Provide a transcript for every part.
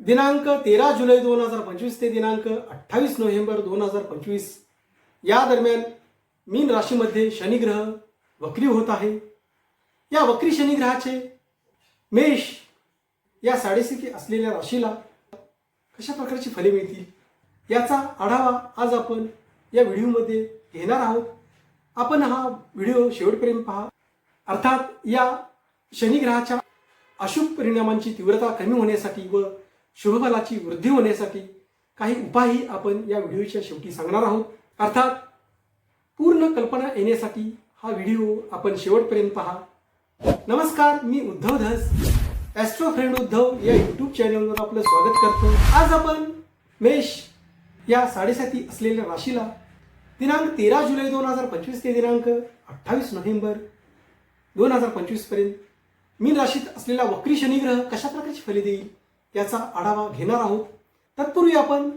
दिनांक तेरा जुलै दोन हजार पंचवीस ते दिनांक अठ्ठावीस नोव्हेंबर दोन हजार पंचवीस. या दरम्यान मीन राशीमध्ये शनिग्रह वक्री होत आहे. या वक्री शनिग्रहाचे मेष या साडेसिकी असलेल्या राशीला कशा प्रकारची फले मिळतील याचा आढावा आज आपण या व्हिडिओमध्ये घेणार आहोत. आपण हा व्हिडिओ शेवटपर्यंत पहा. अर्थात या शनिग्रहाच्या अशुभ परिणामांची तीव्रता कमी होण्यासाठी व शुभफलाची वृद्धी होण्यासाठी काही उपायही आपण या व्हिडिओच्या शेवटी सांगणार आहोत. अर्थात पूर्ण कल्पना येण्यासाठी हा व्हिडिओ आपण शेवटपर्यंत पहा. नमस्कार मी उद्धव धस ॲस्ट्रो फ्रेंड उद्धव या यूट्यूब चॅनलवर आपलं स्वागत करतो. आज आपण मेष या साडेसाती असलेल्या राशीला दिनांक तेरा जुलै दोन हजार पंचवीस ते दिनांक अठ्ठावीस नोव्हेंबर दोन हजार पंचवीसपर्यंत मीन राशीत असलेला वक्री शनिग्रह कशा प्रकारची फले देईल? याचा आढावा घेणार आहोत. तत्पूर्वी आपण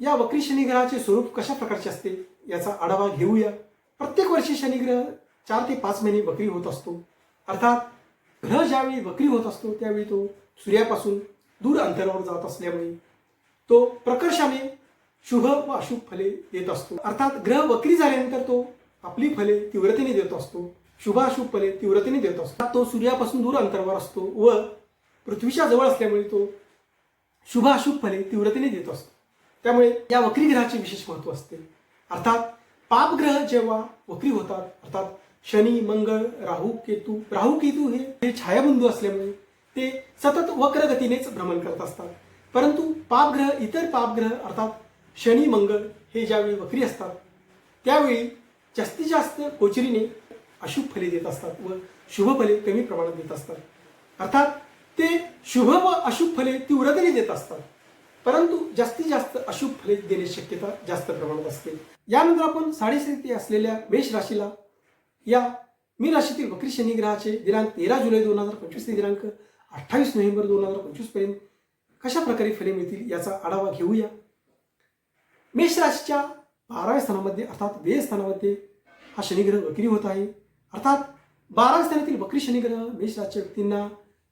या वक्री शनिग्रहाचे स्वरूप कशा प्रकारचे असते याचा आढावा घेऊया. प्रत्येक वर्षी शनिग्रह चार ते पाच महिने वक्री होत असतो. अर्थात ग्रह ज्यावेळी वक्री होत असतो त्यावेळी तो सूर्यापासून दूर अंतरावर जात असल्यामुळे तो प्रकर्षाने शुभ व अशुभ फले देत असतो. अर्थात ग्रह वक्री झाल्यानंतर तो आपली फले तीव्रतेने देत असतो. शुभाशुभ फले तीव्रतेने देत असतो. तो सूर्यापासून दूर अंतरावर असतो व पृथ्वीच्या जवळ असल्यामुळे तो शुभ अशुभ फले तीव्रतेने देत असतो. त्यामुळे या वक्री ग्रहाचे विशेष महत्त्व असते. अर्थात पापग्रह जेव्हा वक्री होतात अर्थात शनी मंगळ राहू केतू राहू केतू हे हे छायाबिंदू असल्यामुळे ते सतत वक्र गतीनेच भ्रमण करत असतात. परंतु पापग्रह इतर पापग्रह अर्थात शनी मंगळ हे ज्यावेळी वक्री असतात त्यावेळी जास्तीत जास्त कोचरीने अशुभ फले देत असतात व शुभ फले कमी प्रमाणात देत असतात. अर्थात ते शुभ व अशुभ फले तीव्रतेने देत असतात. परंतु जास्तीत जास्त अशुभ फले देण्याची शक्यता जास्त प्रमाणात असते. यानंतर आपण साडेसाती असलेल्या मेष राशीला या मी राशीतील वक्री शनी ग्रहाचे दिनांक तेरा जुलै दोन हजार पंचवीस ते दिनांक अठ्ठावीस नोव्हेंबर दोन हजार पंचवीसपर्यंत कशा प्रकारे फले मिळतील याचा आढावा घेऊया. मेष राशीच्या बाराव्या स्थानामध्ये अर्थात व्यय स्थानामध्ये हा शनिग्रह वक्री होत आहे. अर्थात बाराव्या स्थानातील वक्री शनिग्रह मेष राशीच्या व्यक्तींना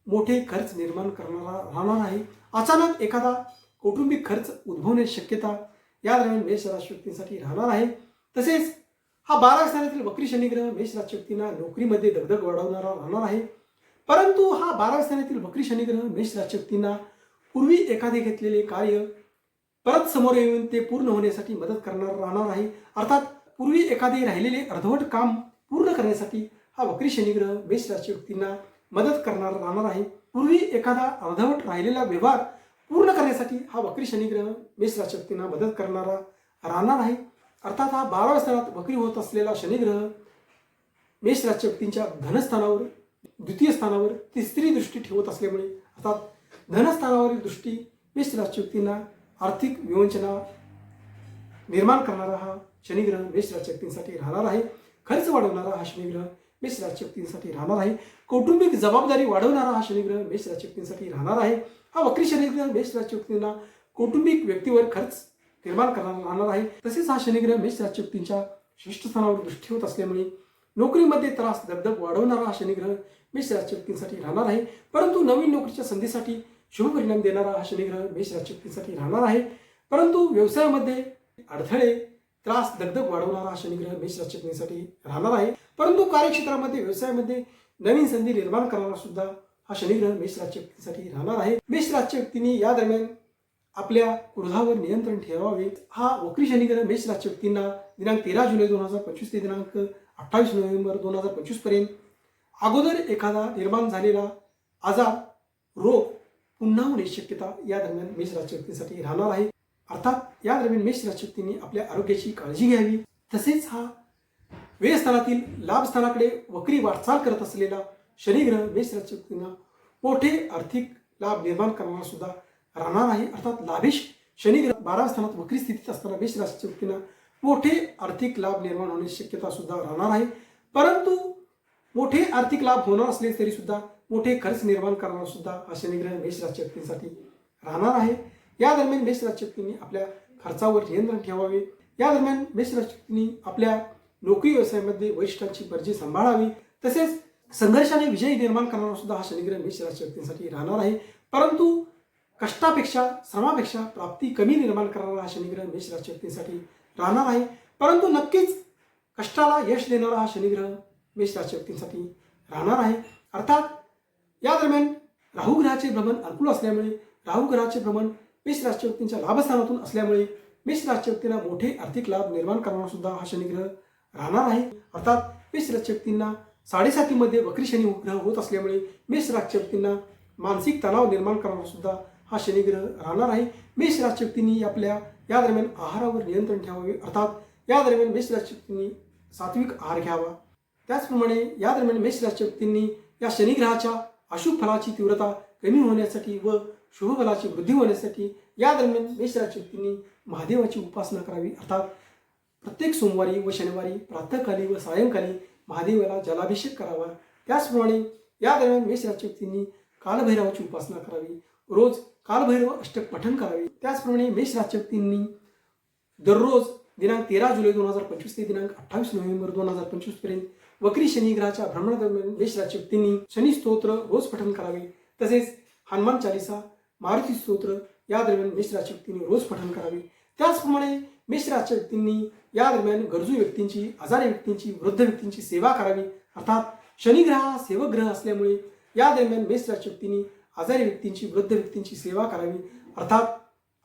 मोठे खर्च निर्माण करणारा राहणार आहे. अचानक एखादा कौटुंबिक खर्च उद्भवण्याची शक्यता या दरम्यान मेष राशी व्यक्तींसाठी राहणार आहे. तसेच हा बारा स्थानातील वक्री शनिग्रह मेष राशी व्यक्तींना नोकरीमध्ये दगदग वाढवणारा राहणार आहे. परंतु हा बारा स्थानातील वक्री शनिग्रह मेष राशी व्यक्तींना पूर्वी एखादे घेतलेले कार्य परत समोर येऊन ते पूर्ण होण्यासाठी मदत करणार राहणार आहे. अर्थात पूर्वी एखादे राहिलेले अर्धवट काम पूर्ण करण्यासाठी हा वक्री शनिग्रह मेष राशी व्यक्तींना मदत करणार राहणार आहे. पूर्वी एखादा अर्धवट राहिलेला व्यवहार पूर्ण करण्यासाठी हा वक्री शनिग्रह मेष राशी मदत करणारा राहणार आहे. अर्थात हा बाराव्या स्थानात वक्री होत असलेला शनिग्रह मेष राशी धनस्थानावर द्वितीय स्थानावर तिसरी दृष्टी ठेवत असल्यामुळे अर्थात धनस्थानावरील दृष्टी मेष राशी आर्थिक विवंचना निर्माण करणारा हा शनिग्रह मेष राशी राहणार आहे. खर्च वाढवणारा हा शनिग्रह मेष राशी व्यक्तींसाठी राहणार आहे. कौटुंबिक जबाबदारी वाढवणारा हा शनिग्रह मेष राशी व्यक्तींसाठी राहणार आहे. हा वक्री शनिग्रह मेष राशी व्यक्तींना कौटुंबिक व्यक्तीवर खर्च निर्माण करणारा राहणार आहे. तसेच हा शनिग्रह मेष राशी व्यक्तींच्या श्रेष्ठ स्थानावर दृष्टी होत असल्यामुळे नोकरीमध्ये त्रास दगदग वाढवणारा हा शनिग्रह मेष राशी व्यक्तींसाठी राहणार आहे. परंतु नवीन नोकरीच्या संधीसाठी शुभ परिणाम देणारा हा शनिग्रह मेष राशी व्यक्तींसाठी राहणार आहे. परंतु व्यवसायामध्ये अडथळे त्रास दगदग वाढवणारा हा शनिग्रह मेष राशी राहणार आहे. परंतु कार्यक्षेत्रामध्ये व्यवसायामध्ये नवीन संधी निर्माण करणारा सुद्धा हा शनिग्रह मेष राशी राहणार आहे. मेष राशी या दरम्यान आपल्या क्रोधावर नियंत्रण ठेवावे. हा वक्री शनिग्रह मेष राशी व्यक्तींना दिनांक तेरा जुलै दोन हजार पंचवीस ते दिनांक अठ्ठावीस नोव्हेंबर दोन हजार पंचवीसपर्यंत अगोदर एखादा निर्माण झालेला आजार रोग पुन्हा होण्याची शक्यता या दरम्यान मेष राशी व्यक्तींसाठी राहणार आहे. अर्थात या दरम्यान मेष राशी आपल्या आरोग्याची काळजी घ्यावी. तसेच हा वेळस्थानातील लाभस्थानाकडे वक्री वाटचाल करत असलेला शनिग्रह मेष राशी मोठे आर्थिक लाभ निर्माण करणारा सुद्धा राहणार आहे. अर्थात लाभेश शनिग्रह बारा स्थानात वक्री स्थितीत असताना मेष राशीच्या व्यक्तींना मोठे आर्थिक लाभ निर्माण होण्याची शक्यता सुद्धा राहणार आहे. परंतु मोठे आर्थिक लाभ होणार असले तरी सुद्धा मोठे खर्च निर्माण करणारा सुद्धा हा शनिग्रह मेष राशी व्यक्तींसाठी राहणार आहे. या दरम्यान मेष राशी आपल्या खर्चावर नियंत्रण ठेवावे. या दरम्यान मेष राशी आपल्या नोकरी व्यवसायामध्ये वरिष्ठांची गरजी सांभाळावी. तसेच संघर्षाने विजय निर्माण करणारा सुद्धा हा शनिग्रह मेष राशी व्यक्तींसाठी राहणार आहे. परंतु कष्टापेक्षा श्रमापेक्षा प्राप्ती कमी निर्माण करणारा हा शनिग्रह मेष राशी राहणार आहे. परंतु नक्कीच कष्टाला यश देणारा हा शनिग्रह मेष राशी व्यक्तींसाठी राहणार आहे. अर्थात या दरम्यान राहुग्रहाचे भ्रमण अनुकूल असल्यामुळे राहू ग्रहाचे भ्रमण मेष राशी व्यक्तींच्या लाभस्थानातून असल्यामुळे मेष राशी व्यक्तींना मोठे आर्थिक लाभ निर्माण करणारा सुद्धा हा शनिग्रह राहणार आहे. अर्थात मेष राशी व्यक्तींना साडेसातीमध्ये वक्री शनी ग्रह होत असल्यामुळे मेष राशी व्यक्तींना मानसिक तणाव निर्माण करणारा सुद्धा हा शनिग्रह राहणार आहे. मेष राशी व्यक्तींनी आपल्या या दरम्यान आहारावर नियंत्रण ठेवावे. अर्थात या दरम्यान मेष राशी व्यक्तींनी सात्विक आहार घ्यावा. त्याचप्रमाणे या दरम्यान मेष राशी व्यक्तींनी या शनिग्रहाच्या अशुभ फलाची तीव्रता कमी होण्यासाठी व शुभ फलाची वृद्धी होण्यासाठी या दरम्यान मेषराशी व्यक्तींनी महादेवाची उपासना करावी. अर्थात प्रत्येक सोमवारी व शनिवारी प्रातःकाली व सायंकाली महादेवाला जलाभिषेक करावा. त्याचप्रमाणे या दरम्यान मेषराशी व्यक्तींनी कालभैरवाची उपासना करावी. रोज कालभैरव अष्टक पठण करावे. त्याचप्रमाणे मेष व्यक्तींनी दररोज दिनांक तेरा जुलै दोन हजार पंचवीस ते दिनांक अठ्ठावीस नोव्हेंबर दोन हजार पंचवीसपर्यंत वक्री शनी ग्रहाच्या भ्रमणादरम्यान मेष राशी व्यक्तींनी शनी स्तोत्र रोज पठण करावे. तसेच हनुमान चालिसा मारुती स्तोत्र या दरम्यान मेषराच्या व्यक्तींनी रोज पठण करावे. त्याचप्रमाणे मेषराच्या व्यक्तींनी या दरम्यान गरजू व्यक्तींची आजारी व्यक्तींची वृद्ध व्यक्तींची सेवा करावी. अर्थात शनिग्रह हा सेवक ग्रह असल्यामुळे या दरम्यान मेषराच्या व्यक्तींनी आजारी व्यक्तींची वृद्ध व्यक्तींची सेवा करावी. अर्थात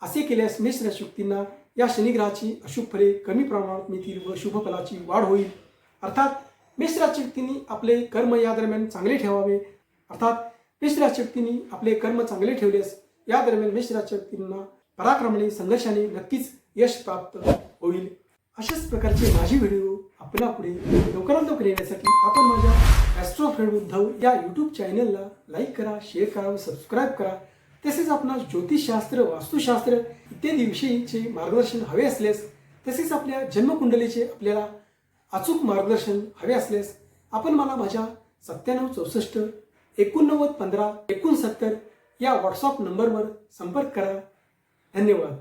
असे केल्यास मेष व्यक्तींना या शनिग्रहाची अशुभ फले कमी प्रमाणात मिळतील व शुभ फलाची वाढ होईल. अर्थात मेष राशी व्यक्तींनी आपले कर्म या दरम्यान चांगले ठेवावे. अर्थात मेष राशी व्यक्तींनी आपले कर्म चांगले ठेवल्यास या दरम्यान मेष राशी व्यक्तींना पराक्रमाने संघर्षाने नक्कीच यश प्राप्त होईल. अशाच प्रकारचे माझे व्हिडिओ आपल्या पुढे लवकरात लवकर येण्यासाठी आपण माझ्या ॲस्ट्रो फ्रेंड उद्धव या यूट्यूब चॅनलला लाईक करा शेअर करा व सबस्क्राईब करा. तसेच आपणास ज्योतिषशास्त्र वास्तुशास्त्र इत्यादी विषयीचे मार्गदर्शन हवे असल्यास तसेच आपल्या जन्मकुंडलीचे आपल्याला अचूक मार्गदर्शन हवे असल्यास आपण मला माझ्या सत्त्याण्णव चौसष्ट एकोणनव्वद पंधरा एकोणसत्तर या व्हॉट्सअप नंबरवर संपर्क करा. धन्यवाद.